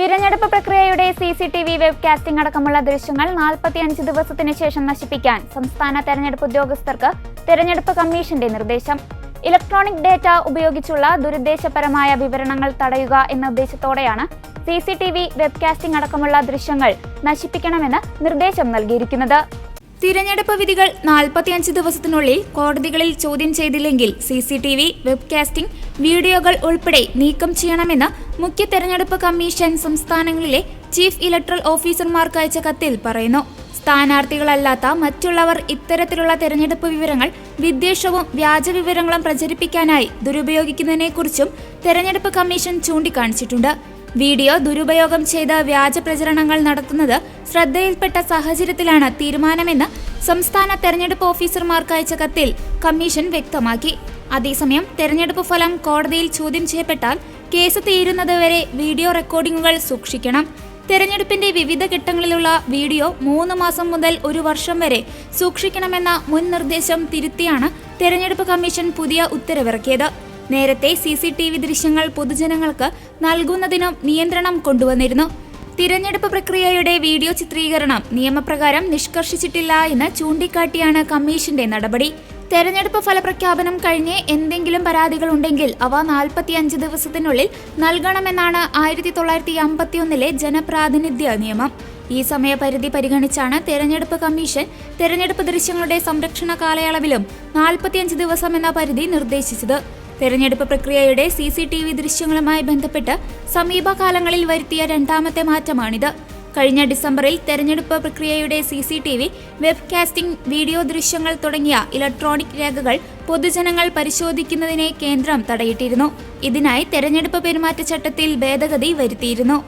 തിരഞ്ഞെടുപ്പ് പ്രക്രിയയുടെ C C T V web casting അടക്കമുള്ള ദൃശ്യങ്ങൾ നാൽപ്പത്തിയഞ്ച് ദിവസത്തിന് ശേഷം നശിപ്പിക്കാൻ സംസ്ഥാന തെരഞ്ഞെടുപ്പ് ഉദ്യോഗസ്ഥർക്ക് തെരഞ്ഞെടുപ്പ് കമ്മീഷന്റെ നിർദ്ദേശം. ഇലക്ട്രോണിക് ഡേറ്റ ഉപയോഗിച്ചുള്ള ദുരുദ്ദേശപരമായ വിവരണങ്ങൾ തടയുക എന്ന ഉദ്ദേശത്തോടെയാണ് C C T V webcasting അടക്കമുള്ള ദൃശ്യങ്ങൾ നശിപ്പിക്കണമെന്ന് നിർദ്ദേശം നൽകിയിരിക്കുന്നത്. തിരഞ്ഞെടുപ്പ് വിധികൾ നാൽപ്പത്തിയഞ്ച് ദിവസത്തിനുള്ളിൽ കോടതികളിൽ ചോദ്യം ചെയ്തില്ലെങ്കിൽ C C T V webcasting വീഡിയോകൾ ഉൾപ്പെടെ നീക്കം ചെയ്യണമെന്ന് മുഖ്യ തെരഞ്ഞെടുപ്പ് കമ്മീഷൻ സംസ്ഥാനങ്ങളിലെ ചീഫ് ഇലക്ട്രൽ ഓഫീസർമാർക്ക് അയച്ച കത്തിൽ പറയുന്നു. സ്ഥാനാർത്ഥികളല്ലാത്ത മറ്റുള്ളവർ ഇത്തരത്തിലുള്ള തെരഞ്ഞെടുപ്പ് വിവരങ്ങൾ വിദ്വേഷവും വ്യാജ വിവരങ്ങളും പ്രചരിപ്പിക്കാനായി ദുരുപയോഗിക്കുന്നതിനെക്കുറിച്ചും തെരഞ്ഞെടുപ്പ് കമ്മീഷൻ ചൂണ്ടിക്കാണിച്ചിട്ടുണ്ട്. വീഡിയോ ദുരുപയോഗം ചെയ്ത് വ്യാജ പ്രചരണങ്ങൾ നടത്തുന്നത് ശ്രദ്ധയിൽപ്പെട്ട സാഹചര്യത്തിലാണ് തീരുമാനമെന്ന് സംസ്ഥാന തെരഞ്ഞെടുപ്പ് ഓഫീസർമാർക്ക് അയച്ച കത്തിൽ കമ്മീഷൻ വ്യക്തമാക്കി. അതേസമയം തെരഞ്ഞെടുപ്പ് ഫലം കോടതിയിൽ ചോദ്യം ചെയ്യപ്പെട്ടാൽ കേസ് തീരുന്നതുവരെ വീഡിയോ റെക്കോർഡിംഗുകൾ സൂക്ഷിക്കണം. തെരഞ്ഞെടുപ്പിന്റെ വിവിധ ഘട്ടങ്ങളിലുള്ള വീഡിയോ മൂന്ന് മാസം മുതൽ ഒരു വർഷം വരെ സൂക്ഷിക്കണമെന്ന മുൻ നിർദ്ദേശം തിരുത്തിയാണ് തെരഞ്ഞെടുപ്പ് കമ്മീഷൻ പുതിയ ഉത്തരവിറക്കിയത്. നേരത്തെ സി സി ടി വി ദൃശ്യങ്ങൾ പൊതുജനങ്ങൾക്ക് നൽകുന്നതിനും നിയന്ത്രണം കൊണ്ടുവന്നിരുന്നു. തിരഞ്ഞെടുപ്പ് പ്രക്രിയയുടെ വീഡിയോ ചിത്രീകരണം നിയമപ്രകാരം നിഷ്കർഷിച്ചിട്ടില്ല എന്ന് ചൂണ്ടിക്കാട്ടിയാണ് കമ്മീഷന്റെ നടപടി. തെരഞ്ഞെടുപ്പ് ഫലപ്രഖ്യാപനം കഴിഞ്ഞ് എന്തെങ്കിലും പരാതികൾ ഉണ്ടെങ്കിൽ അവ നാൽപ്പത്തിയഞ്ച് ദിവസത്തിനുള്ളിൽ നൽകണമെന്നാണ് ആയിരത്തി തൊള്ളായിരത്തി അമ്പത്തിയൊന്നിലെ ജനപ്രാതിനിധ്യ നിയമം. ഈ സമയപരിധി പരിഗണിച്ചാണ് തെരഞ്ഞെടുപ്പ് കമ്മീഷൻ തെരഞ്ഞെടുപ്പ് ദൃശ്യങ്ങളുടെ സംരക്ഷണ കാലയളവിലും നാൽപ്പത്തിയഞ്ച് ദിവസം എന്ന പരിധി നിർദ്ദേശിച്ചത്. തെരഞ്ഞെടുപ്പ് പ്രക്രിയയുടെ സി സി ടി വി ദൃശ്യങ്ങളുമായി ബന്ധപ്പെട്ട് സമീപകാലങ്ങളിൽ വരുത്തിയ രണ്ടാമത്തെ മാറ്റമാണിത്. കഴിഞ്ഞ ഡിസംബറിൽ തെരഞ്ഞെടുപ്പ് പ്രക്രിയയുടെ C C T V webcasting video ദൃശ്യങ്ങൾ തുടങ്ങിയ ഇലക്ട്രോണിക് രേഖകൾ പൊതുജനങ്ങൾ പരിശോധിക്കുന്നതിനെ കേന്ദ്രം തടയിട്ടിരുന്നു. ഇതിനായി തെരഞ്ഞെടുപ്പ് പെരുമാറ്റച്ചട്ടത്തിൽ ഭേദഗതി വരുത്തിയിരുന്നു.